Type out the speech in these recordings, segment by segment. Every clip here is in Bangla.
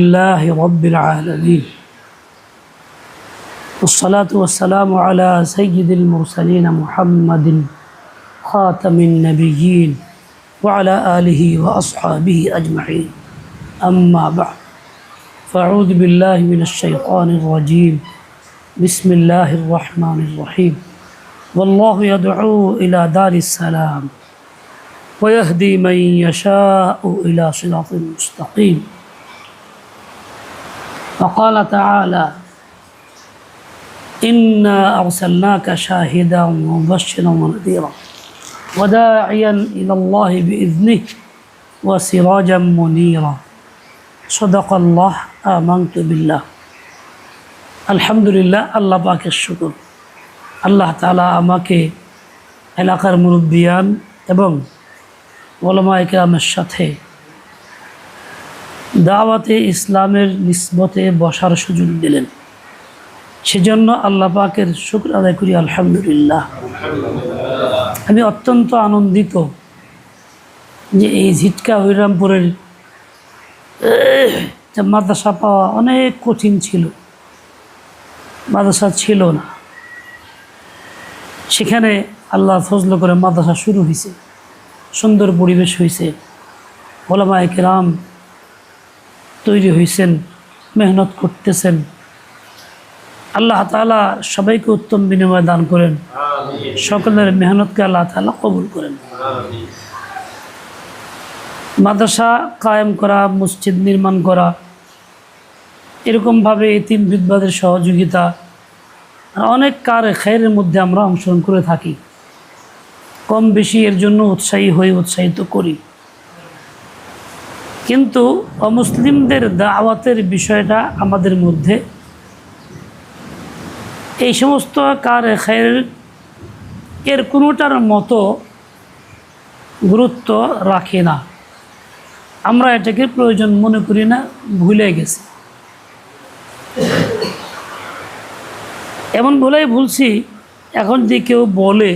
لله رب العالمين. والصلاة والسلام على سيد المرسلين محمد خاتم النبيين وعلى آله وأصحابه أجمعين. أما بعد فأعوذ بالله من الشيطان الرجيم. بسم الله الرحمن الرحيم. والله يدعو إلى دار السلام ويهدي من يشاء إلى صراط مستقيم. وقال تعالى إنا أرسلناك شاهدا ومبشرا ونذيرا وداعيا إلى الله بإذنه وسراجا منيرا صدق الله آمنت بالله الحمد لله আল্লাহ পাকের শুকর আল্লাহ তালা আমাকে এলাকার মুরব্বিয়ান এবং ওলামা ইকরামের সাথে দাওয়াতে ইসলামের নিসবতে বসার সুযোগ দিলেন। সেজন্য আল্লাহ পাকের শুক্র আদায় করি, আলহামদুলিল্লাহ। আমি অত্যন্ত আনন্দিত যে এই ঝিটকা হরিরামপুরের মাদ্রাসা পাওয়া অনেক কঠিন ছিল। মাদ্রাসা ছিল না। সেখানে আল্লাহ ফজল করে মাদ্রাসা শুরু হয়েছে সুন্দর পরিবেশ হয়েছে ওলামায় কেরাম তৈরি হয়েছেন মেহনত করতেছেন। আল্লাহ তালা সবাইকে উত্তম বিনিময় দান করেন। সকলের মেহনতকে আল্লাহ তালা কবুল করেন। মাদ্রাসা কায়েম করা মসজিদ নির্মাণ করা এরকমভাবে তিন বিদ্বাদের সহযোগিতা অনেক কার খায়ের মধ্যে আমরা অংশগ্রহণ করে থাকি। কম বেশি এর জন্য উৎসাহী হয়ে উৎসাহিত করি। কিন্তু অমুসলিমদের দাওয়াতের বিষয়টা আমাদের মধ্যে। এই সমস্ত কার খায়ের এর কোনোটার মতো গুরুত্ব রাখে না। আমরা এটাকে প্রয়োজন মনে করি না, ভুলে গেছি। এমন বলেই ভুলছি, এখন যে কেউ বলে,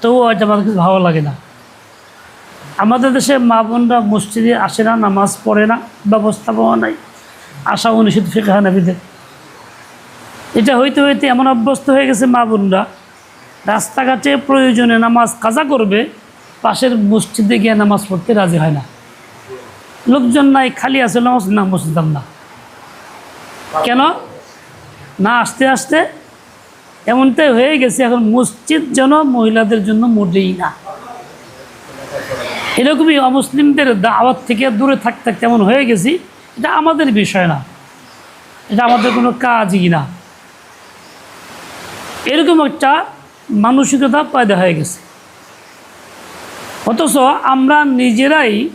তবুও হয়তো আমার কিছু ভালো লাগে না। আমাদের দেশে মা বোনরা মসজিদে আসে না, নামাজ পড়ে না, ব্যবস্থাপনা নাই। আশা অনুষ্ঠিত ফিকা এটা হইতে হইতে এমন অভ্যস্ত হয়ে গেছে মা বোনরা, রাস্তাঘাটে প্রয়োজনে নামাজ কাজা করবে, পাশের মসজিদে গিয়ে নামাজ পড়তে রাজি হয় না। লোকজন নাই, খালি আছে নামাজ, না মসজিদ না কেন? না আসতে আসতে এমনটাই হয়ে গেছে, এখন মসজিদ যেন মহিলাদের জন্য মোটেই না। এরকমই অমুসলিমদের দাওয়াত থেকে দূরে থাকতে থাকতে এমন হয়ে গেছি। এটা আমাদের বিষয় না। এটা আমাদের কোনো কাজই না। এরকম একটা মানসিকতা পয়দা হয়ে গেছে। অথচ আমরা নিজেরাই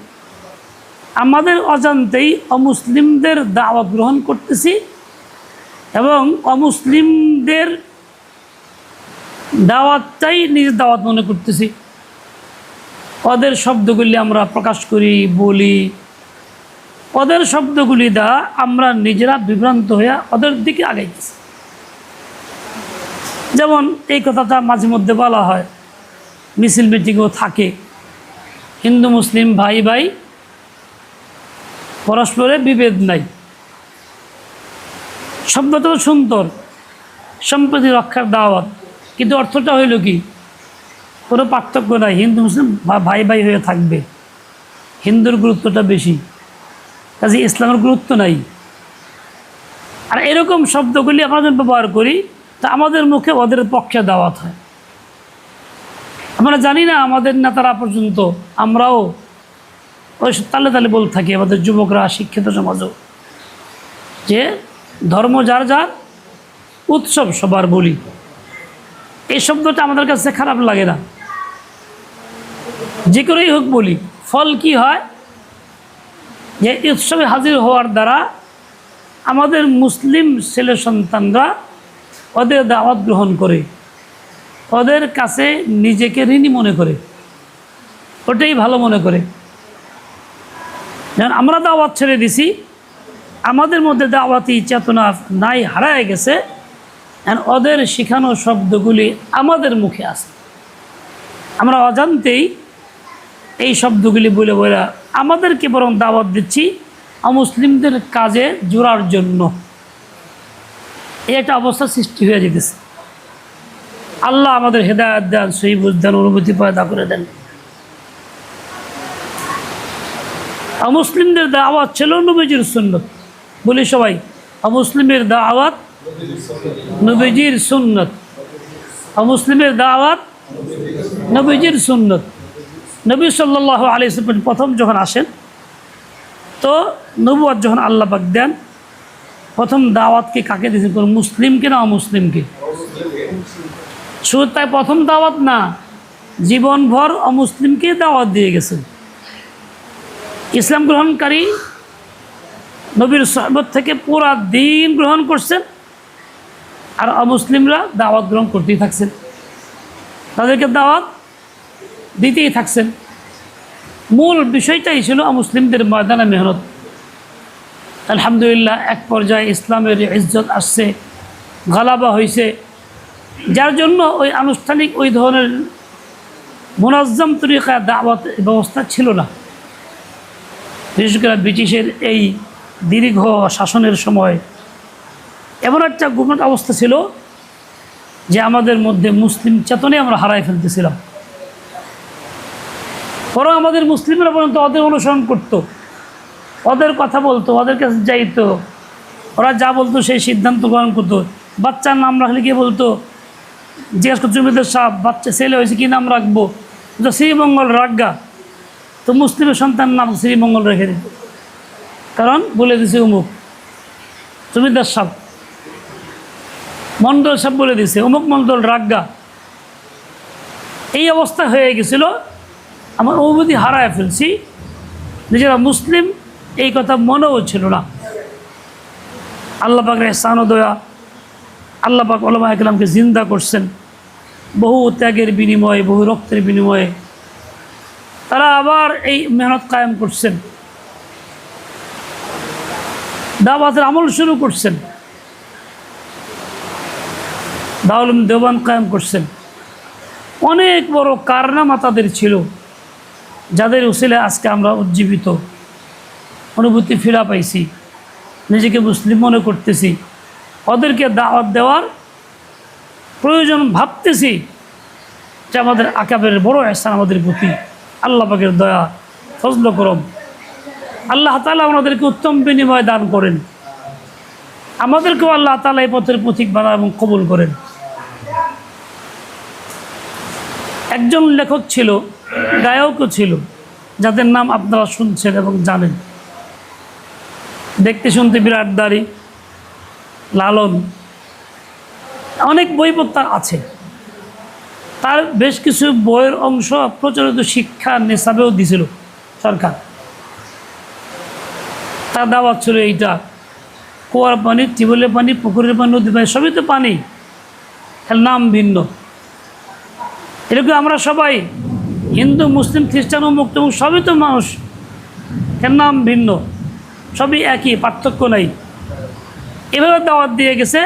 আমাদের অজান্তেই অমুসলিমদের দাওয়াত গ্রহণ করতেছি এবং অমুসলিমদের দাওয়াতটাই নিজের দাওয়াত মনে করতেছি। ওদের শব্দগুলি আমরা প্রকাশ করি, বলি। ওদের শব্দগুলি দ্বারা আমরা নিজেরা বিভ্রান্ত হয়ে ওদের দিকে আগাইতেছি। যেমন এই কথাটা মাঝে মধ্যে বলা হয়, মিছিল মিটিংও থাকে। হিন্দু, মুসলিম, ভাই ভাই, পরস্পরে বিভেদ নাই। শব্দটা তো সুন্দর, সম্প্রতি রক্ষার দাওয়াত। কিন্তু অর্থটা হইল কি? কোনো পার্থক্য নাই। হিন্দু, মুসলিম ভাই ভাই হয়ে থাকবে। হিন্দুর গুরুত্বটা বেশি। কাজে ইসলামের গুরুত্ব নাই। আর এরকম শব্দগুলি আমরা যখন ব্যবহার করি, তা আমাদের মুখে ওদের পক্ষে দাওয়াত হয়। আমরা জানি না আমাদের নেতারা পর্যন্ত আমরাও ওই তালে তালে বলতে থাকি, আমাদের যুবকরা, শিক্ষিত সমাজও, যে ধর্ম যার যার, উৎসব সবার বলি। এই শব্দটা আমাদের কাছে খারাপ লাগে না। যে করেই হোক বলি, ফল কি হয়? যে উৎসবে হাজির হওয়ার দ্বারা আমাদের মুসলিম ছেলে সন্তানরা ওদের দাওয়াত গ্রহণ করে, ওদের কাছে নিজেকে ঋণী মনে করে, ওটাই ভালো মনে করে। যেমন আমরা দাওয়াত ছেড়ে দিছি, আমাদের মধ্যে দাওয়াতি চেতনা নাই, হারায় গেছে ওদের শেখানো শব্দগুলি আমাদের মুখে আসে। আমরা অজান্তেই এই শব্দগুলি বলে বলে আমাদেরকে বরং দাওয়াত দিচ্ছি অমুসলিমদের কাজে জোড়ার জন্য। এই একটা অবস্থা সৃষ্টি হয়ে যেতেছে। আল্লাহ আমাদের হেদায়ত দেন, সহি বুঝদেন অনুভূতি পয়দা করে দেন। অমুসলিমদের দাওয়াত ছিল নবীজির সুন্নত। বলি সবাই, অমুসলিমের দাওয়াত নবীজির সুন্নত। অমুসলিমের দাওয়াত নবীজির সুন্নত। নবী সাল্লাহ আলী প্রথম যখন আসেন, তো নবুয়াদ যখন আল্লাহ পাক দেন, প্রথম দাওয়াতকে কাকে দিয়েছেন? কোন মুসলিমকে না অমুসলিমকে শুধু তাই প্রথম দাওয়াত না, জীবনভর অমুসলিমকে দাওয়াত দিয়ে গেছেন। ইসলাম গ্রহণকারী নবীর সহবত থেকে পুরা দিন গ্রহণ করছেন, আর অমুসলিমরা দাওয়াত গ্রহণ করতেই থাকছেন। তাদেরকে দাওয়াত দিতেই থাকছেন। মূল বিষয়টাই ছিল মুসলিমদের ময়দানে মেহনত। আলহামদুলিল্লাহ, এক পর্যায়ে ইসলামের ইজ্জত আসছে, গালাবা হয়েছে যার জন্য ওই আনুষ্ঠানিক ওই ধরনের মোনাজ্জম তরিকা, দাওয়াত ব্যবস্থা ছিল না। বিশেষ করে ব্রিটিশের এই দীর্ঘ শাসনের সময় এমন একটা গুমট অবস্থা ছিল যে আমাদের মধ্যে মুসলিম চেতনে আমরা হারাই ফেলতেছিলাম। বরং আমাদের মুসলিমরা পর্যন্ত ওদের অনুসরণ করত, ওদের কথা বলতো, ওদের কাছে যাইতো, ওরা যা বলতো সেই সিদ্ধান্ত গ্রহণ করতো। বাচ্চার নাম রাখলে কি বলতো? জিজ্ঞাসা করতো, জমিদের সাপ বাচ্চা ছেলে হয়েছে, কী নাম রাখব? তো শ্রীমঙ্গল রাজ্ঞা। তো মুসলিমের সন্তান নাম শ্রীমঙ্গল রেখে দিত। কারণ বলে দিছে অমুক, জমিদার সাপ মণ্ডল সাপ বলে দিছে, অমুক মণ্ডল রাজ্ঞা। এই অবস্থা হয়ে গেছিল আমার অনুভূতি হারায় ফেলছি। নিজেরা মুসলিম, এই কথা মনেও ছিল না। আল্লাহ পাকের এহসান দয়া আল্লাহ পাক ওলামা একলামকে জিন্দা করছেন। বহু ত্যাগের বিনিময়ে, বহু রক্তের বিনিময়ে। তারা আবার এই মেহনত কায়েম করছেন। দাওয়াতের আমল শুরু করছেন। দাউলুম দেওয়ান কায়েম করছেন। অনেক বড় কারনামা তাদের ছিল। যাদের উসিলে আজকে আমরা উজ্জীবিত, অনুভূতি ফিরা পাইছি, নিজেকে মুসলিম মনে করতেছি, ওদেরকে দাওয়াত দেওয়ার প্রয়োজন ভাবতেছি যে আমাদের আকাবের বড় এহসান আমাদের প্রতি। আল্লাহ পাকের দয়া, ফজল করম। আল্লাহ তালা আমাদেরকে উত্তম বিনিময় দান করেন। আমাদেরকেও আল্লাহ তালা এই পথের পথিক বানা এবং কবুল করেন। একজন লেখক ছিল গায়কও ছিল, যাদের নাম আপনারা শুনছেন এবং জানেন। দেখতে শুনতে বিরাট দাড়ি, লালন, অনেক বই তার আছে। তার বেশ কিছু বইয়ের অংশ প্রচলিত শিক্ষা নেশাবেও দিছিল সরকার। তার দাওয়াত ছিল এইটা, কুয়ার পানি, টিউবওয়েলের পানি, পুকুরের পানি, নদীর পানি, সবই তো পানি নাম ভিন্ন। এরকম আমরা সবাই হিন্দু, মুসলিম, খ্রিস্টান ও মুক্ত সবই তো মানুষ। এর নাম ভিন্ন। সবই একই, পার্থক্য নাই। এভাবে দাওয়াত দিয়ে গেছে,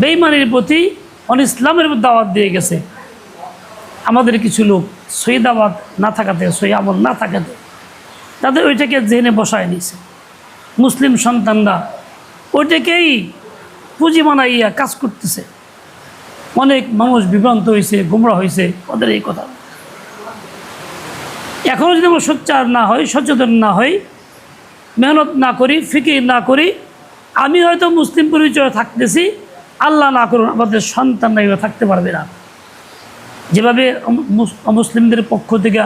বেইমানির প্রতি অন ইসলামের দাওয়াত দিয়ে গেছে। আমাদের কিছু লোক সই দাওয়াত না থাকাতে, সই আমল না থাকাতে তাদের ওইটাকে জেনে বসায় নিয়েছে। মুসলিম সন্তানরা ওইটাকেই পুঁজি বানাইয়া কাজ করতেছে। অনেক মানুষ বিভ্রান্ত হয়েছে গুমরা হয়েছে ওদের এই কথা। এখনও যদি আমরা সোচ্চার না হই, সচেতন না হই, মেহনত না করি, ফিকির না করি, আমি হয়তো মুসলিম পরিচয় থাকতেছি, আল্লাহ না করুন, আমাদের সন্তানরা এভাবে থাকতে পারবে না। যেভাবে মুসলিমদের পক্ষ থেকে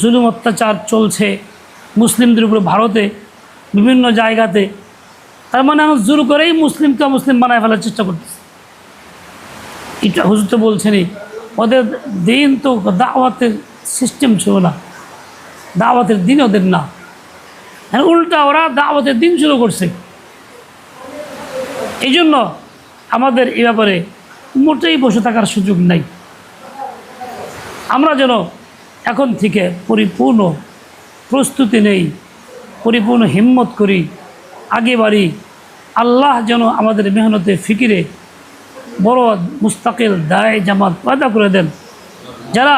জুলুম অত্যাচার চলছে, মুসলিমদের উপরে ভারতে, বিভিন্ন জায়গাতে, তার মানে আমার জোর করেই মুসলিমকে মুসলিম বানায় ফেলার চেষ্টা করতেছে। এটা হুজুর তো বলছেনই, ওদের দিন তো দাওয়াতের সিস্টেম ছিল না। দাওয়াতের দিন ওদের না। হ্যাঁ উল্টা ওরা দাওয়াতের দিন শুরু করছে। এই জন্য আমাদের এ ব্যাপারে মোটেই বসে থাকার সুযোগ নাই। আমরা যেন এখন থেকে পরিপূর্ণ প্রস্তুতি নেই, পরিপূর্ণ হিম্মত করি, আগে বাড়ি, আল্লাহ যেন আমাদের মেহনতে ফিকিরে বড় মুস্তাকিল দায় জামাত পয়দা করে দেন। যারা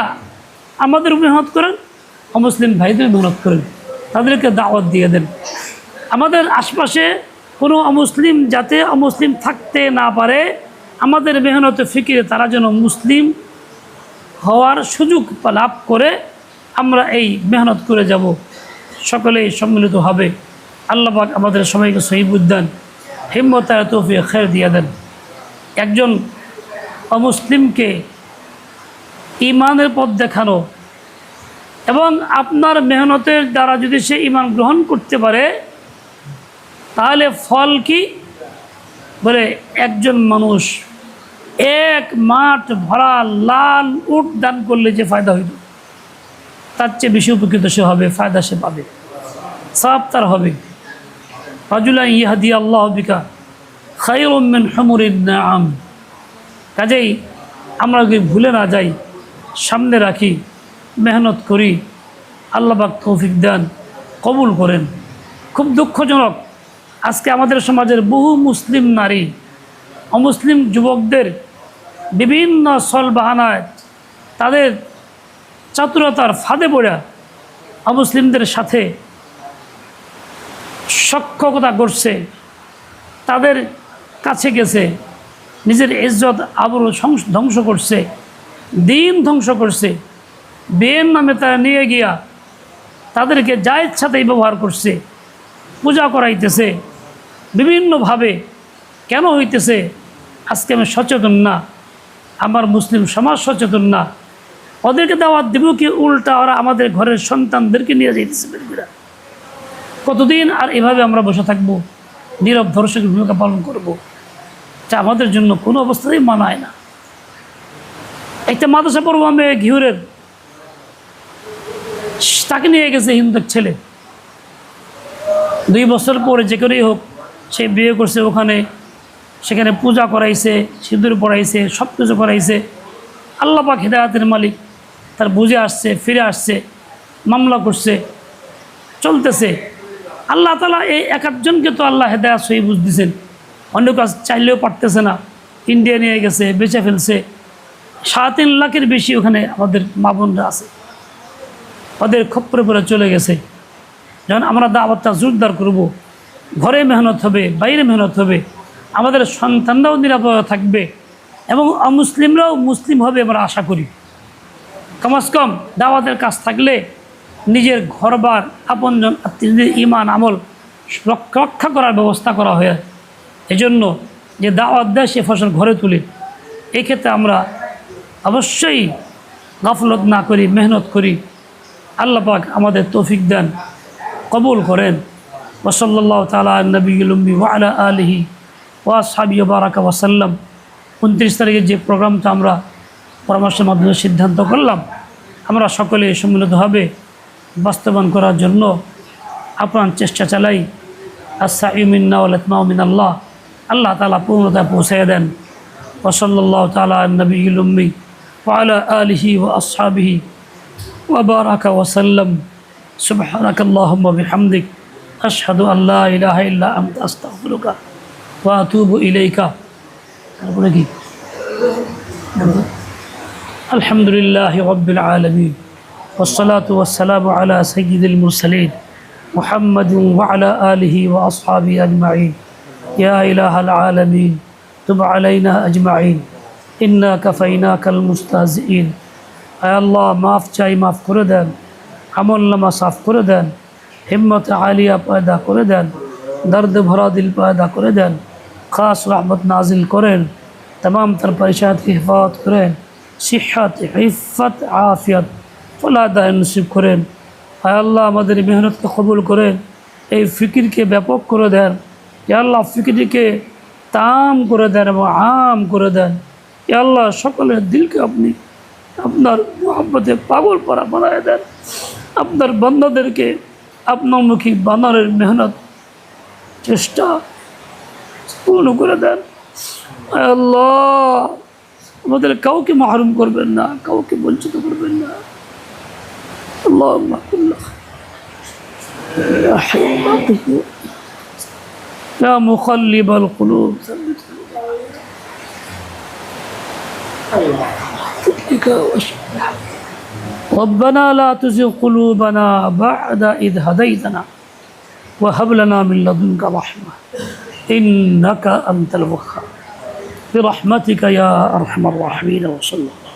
আমাদের মেহনত করেন অমুসলিম ভাইদের মেহনত করেন, তাদেরকে দাওয়াত দিয়ে দেন। আমাদের আশপাশে কোনো অমুসলিম যাতে অমুসলিম থাকতে না পারে, আমাদের মেহনত ফিকিরে তারা যেন মুসলিম হওয়ার সুযোগ লাভ করে, আমরা এই মেহনত করে যাব। সকলেই সম্মিলিত হবে। আল্লাহ পাক আমাদের সবাইকে সহিবুদ্দান হিম্মত তৌফি খের দিয়ে দেন। একজন অমুসলিমকে ইমানের পথ দেখানো এবং আপনার মেহনতের দ্বারা যদি সে ইমান গ্রহণ করতে পারে, তাহলে ফল কি? বলে, একজন মানুষ এক মাঠ ভরা লাল উট দান করলে যে ফায়দা হইল, তার চেয়ে বেশি উপকৃত সে হবে, ফায়দা সে পাবে। সাপ তার হবে। রাজুলা ইহাদি আল্লাহ বিকা খাইরুমিন হমুরিন আম কাজেই আমরা যদি ভুলে না যাই, সামনে রাখি মেহনত করি আল্লাহবাক তৌফিক দেন, কবুল করেন। খুব দুঃখজনক, আজকে আমাদের সমাজের বহু মুসলিম নারী, অমুসলিম যুবকদের বিভিন্ন সল বাহানায় তাদের চাতুরতার ফাঁদে পড়া অমুসলিমদের সাথে সক্ষকতা করছে তাদের কাছে গেছে, নিজের ইজ্জত আবরু ধ্বংস করছে, দিন ধ্বংস করছে। বেন নামে তারা নিয়ে গিয়া তাদেরকে যা ইচ্ছাতেই ব্যবহার করছে, পূজা করাইতেছে। বিভিন্নভাবে কেন হইতেছে? আজকে আমি সচেতন না। আমার মুসলিম সমাজ সচেতন না। ওদেরকে দাওয়াত দেব কি উল্টা ওরা আমাদের ঘরের সন্তানদেরকে নিয়ে যাইতেছে বেরবিরা কতদিন আর এভাবে আমরা বসে থাকব? নীরব দর্শকের ভূমিকা পালন করব। যা আমাদের জন্য কোনো অবস্থাতেই মানায় না। একটা মাদ্রাসা পড়ব আমি, ঘিউরের। তাকে নিয়ে গেছে হিন্দু এক ছেলে। দুই বছর পরে যে করেই হোক, সে বিয়ে করছে ওখানে। সেখানে পূজা করাইছে, সিঁদুর পড়াইছে সব কিছু করাইছে আল্লাপাক হেদায়াতের মালিক, তার বুঝে আসছে, ফিরে আসছে, মামলা করছে, চলতেছে। আল্লাহ তালা এই এক একজনকে তো আল্লাহ হেদায়াত সহি বুঝ দিছেন। অন্য কাজ চাইলেও পারতেছে না। ইন্ডিয়া নিয়ে গেছে, বেঁচে ফেলছে। সাড়ে তিন লাখের বেশি ওখানে আমাদের মা বোনরা আছে। ওদের খপ্পরে পরে চলে গেছে। যখন আমরা দাওয়াতটা জোরদার করব, ঘরে মেহনত হবে, বাইরে মেহনত হবে, আমাদের সন্তানরাও নিরাপদ থাকবে এবং অমুসলিমরাও মুসলিম হবে আমরা আশা করি। কমাস কম দাওয়াতের কাজ থাকলে নিজের ঘরবার, আপনজন আত্মীয়দের ইমান আমল রক- রক্ষা করার ব্যবস্থা করা হয়। এজন্য যে দাওয়াত দেয় সে ফসল ঘরে তুলে। এক্ষেত্রে আমরা অবশ্যই গাফলত না করি, মেহনত করি। আল্লাহ পাক আমাদের তৌফিক দেন, কবুল করেন। ওসল্লা তালা নবীলম্বি ওয়ালা আলহি ওয়া সাবি বারাকা ওয়াসাল্লাম উনত্রিশ তারিখে যে প্রোগ্রামটা আমরা পরামর্শের মাধ্যমে সিদ্ধান্ত করলাম, আমরা সকলে সম্মিলিতভাবে বাস্তবায়ন করার জন্য আপ্রাণ চেষ্টা চালাই। আসা ইমিন্না ওয়ালাতমাউমিন আল্লাহ আল্লাহ তালা পূর্ণতা পৌঁছে দেন। ওসল্লা তালা নবীলম্বি ওয়ালা আলহি ও আসহাবিহি وبارك وسلم سبحانك اللهم وبحمدك أشهد أن لا إله إلا أنت أستغفرك وأتوب إليك তারপরে কি الحمد لله رب العالمين والصلاة والسلام على سيد المرسلين محمد وعلى آله وأصحابه أجمعين يا إله العالمين تب علينا أجمعين إنا كفيناك المستهزئين আয় আল্লাহ, মাফ চাই, মাফ করে দেন। আমল নামা সাফ করে দেন। হিম্মতে আলিয়া পায়দা করে দেন। দর্দ ভরা দিল পায়দা করে দেন। খাস রহমত নাজিল করেন। তমাম তার পরিশাদকে হেফাজত করেন। সিহাত হিফত, আফিয়ত ফলাদা নসিব করেন। আল্লাহ, আমাদের মেহনতকে কবুল করেন। এই ফিকিরকে ব্যাপক করে দেন। আল্লাহ, ফিকিরকে তাম করে দেন এবং আম করে দেন। আল্লাহ, সকলের দিলকে আপনি আপনার মোহাম্মতে পাগল পরা বানায় দেন আপনার বন্ধাদেরকে আপনার মুখী বানানোর মেহনত চেষ্টা পূর্ণ করে দেন আয় আল্লাহ আমাদের কাউকে মাহরুম করবেন না কাউকে বঞ্চিত করবেন না আল্লাহ يا مقلب القلوب ثبت قلوبنا بك واشهد ربنا لا تزغ قلوبنا بعد إذ هديتنا وهب لنا من لدنك رحمة. إنك أنت الوهاب. برحمتك يا أرحم الراحمين وصلى الله